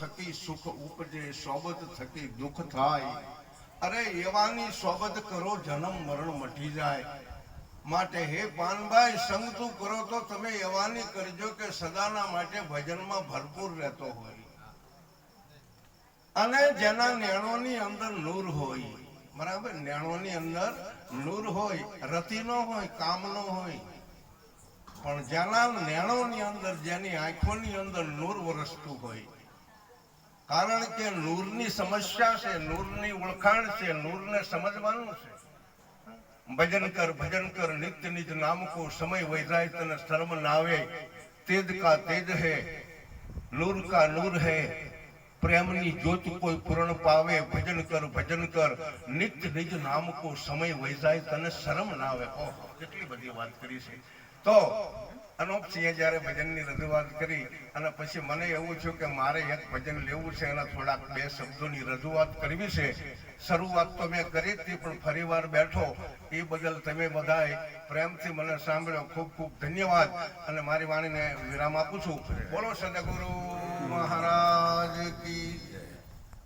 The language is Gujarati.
થકી સુખ ઉપજે, સોબત થકી દુઃખ થાય. અરે એવાની સોબત કરો, જન્મ મરણ મટી જાય. માટે હે પાનભાઈ, સંગ તું કરો તો તમે એવાની કરજો કે સદાના માટે ભજનમાં ભરપૂર રહેતો હોય. અને જેના નેણોની અંદર નૂર હોય, બરાબર? નેણોની અંદર નૂર હોય, રતિનો હોય, કામનો હોય. પણ જેના નેણોની અંદર, જેની આંખોની અંદર નૂર વરસતું હોય કારણ કે નૂરની સમસ્યા છે, નૂરની ઓળખાણ છે, નૂરને સમજવાનું છે. ભજન કર ભજન કર, નિત્ય નિજ નામ સમય વૈરાય તને શરમ નાવે તેજ કા તેજ હે, નૂર કા નૂર હે, પ્રેમની જ્યોત કોઈ પૂર્ણ પાવે, ભજન કર ભજન કર, નિત્ય નિજ નામ કો સમય વૈજાય તને શરમ ના આવે. ઓહો, કેટલી બધી વાત કરી છે. તો અનોપસિંહે જ્યારે ભજનની રજૂઆત કરી અને પછી મને એવું થયું કે મારે એક ભજન લેવું છે એના થોડાક બે શબ્દોની રજૂઆત કરવી છે, શરૂઆત તો મેં કરી હતી, પણ ફરીવાર બેઠો. એ બદલ તમે બધાએ પ્રેમથી મને સાંભળ્યો. ખૂબ ખૂબ ધન્યવાદ. અને મારી વાણીને વિરામ આપું છું. બોલો સદગુરુ.